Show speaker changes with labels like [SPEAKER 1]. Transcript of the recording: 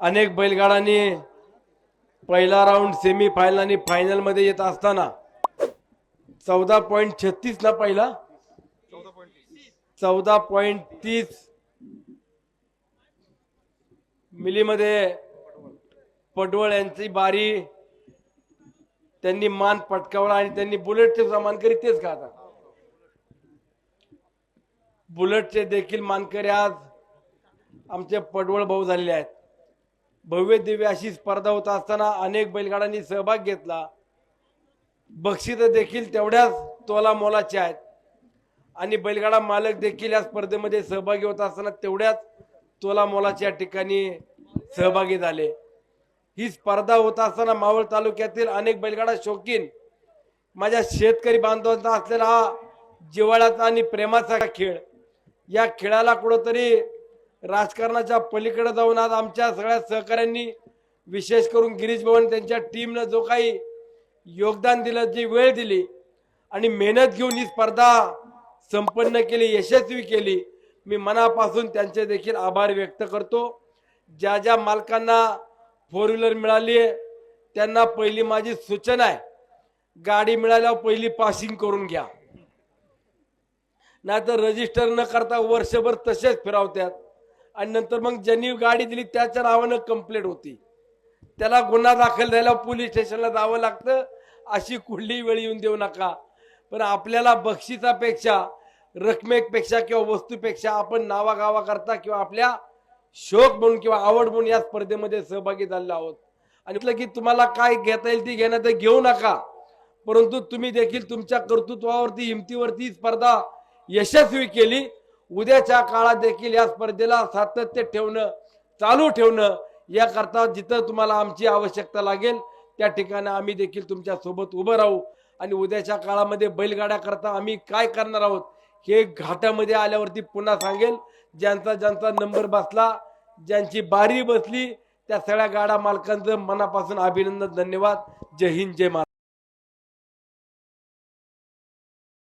[SPEAKER 1] अनेक बैलगाडांनी पहिला राऊंड सेमी फायनल आणि फायनलमध्ये येत असताना चौदा पॉईंट छत्तीस ना पहिला. चौदा पॉईंट तीस मिलीमध्ये पडवळ यांची बारी. त्यांनी मान पटकावला आणि त्यांनी बुलेटचे मानकरी तेच का आता बुलेटचे देखील मानकरी आज आमचे पडवळ भाऊ झालेले आहेत. भव्य दिव्य अशी स्पर्धा होत असताना अनेक बैलगाड्यांनी सहभाग घेतला. बक्षीस देखील तेवढ्याच तोला मोलाचे आहेत. आणि बैलगाडा मालक देखील या स्पर्धेमध्ये सहभागी होत असताना तेवढ्याच तोला मोलाच्या ठिकाणी सहभागी झाले. ही स्पर्धा होत असताना मावळ तालुक्यातील अनेक बैलगाडा शौकीन माझ्या शेतकरी बांधवांचा असलेला हा जिव्हाळ्याचा आणि प्रेमाचा खेळ. या खेळाला कुठंतरी राजकारणाच्या पलीकडे जाऊन आज आमच्या सगळ्या सहकाऱ्यांनी विशेष करून गिरीश भवन त्यांच्या टीमनं जो काही योगदान दिलं जी वेळ दिली आणि मेहनत घेऊन ही स्पर्धा संपन्न केली यशस्वी केली मी मनापासून त्यांचे देखील आभार व्यक्त करतो. ज्या ज्या मालकांना फोर व्हीलर मिळाली आहे त्यांना पहिली माझी सूचना आहे गाडी मिळाल्यावर पहिली पासिंग करून घ्या. नाहीतर रजिस्टर न करता वर्षभर तसेच फिरावत्यात आणि नंतर मग ज्यांनी गाडी दिली त्याच्या नावानं कंप्लेंट होती. त्याला गुन्हा दाखल झाला पोलीस स्टेशनला जावं लागतं. अशी कुठलीही वेळ येऊन देऊ नका. पण आपल्याला बक्षिसापेक्षा रकमेपेक्षा किंवा वस्तूपेक्षा आपण नावागावाकरता किंवा आपल्या शोक म्हणून किंवा आवड म्हणून या स्पर्धेमध्ये सहभागी झालेलो आहोत. आणि म्हटलं की तुम्हाला काय घेता येईल ती घेणं तर घेऊ नका. परंतु तुम्ही देखील तुमच्या कर्तृत्वावरती हिमतीवरती स्पर्धा यशस्वी केली. उद्याच्या काळात देखील या स्पर्धेला सातत्य ठेवणं चालू ठेवणं याकरता जिथं तुम्हाला आमची आवश्यकता लागेल त्या ठिकाणी आम्ही देखील तुमच्यासोबत उभं राहू. आणि उद्याच्या काळामध्ये बैलगाड्या करता आम्ही काय करणार आहोत हे घाटामध्ये आल्यावरती पुन्हा सांगेल. ज्यांचा ज्यांचा नंबर बसला ज्यांची बारी बसली त्या सगळ्या गाडा मालकांचं मनापासून अभिनंदन धन्यवाद. जय हिंद जय महाराज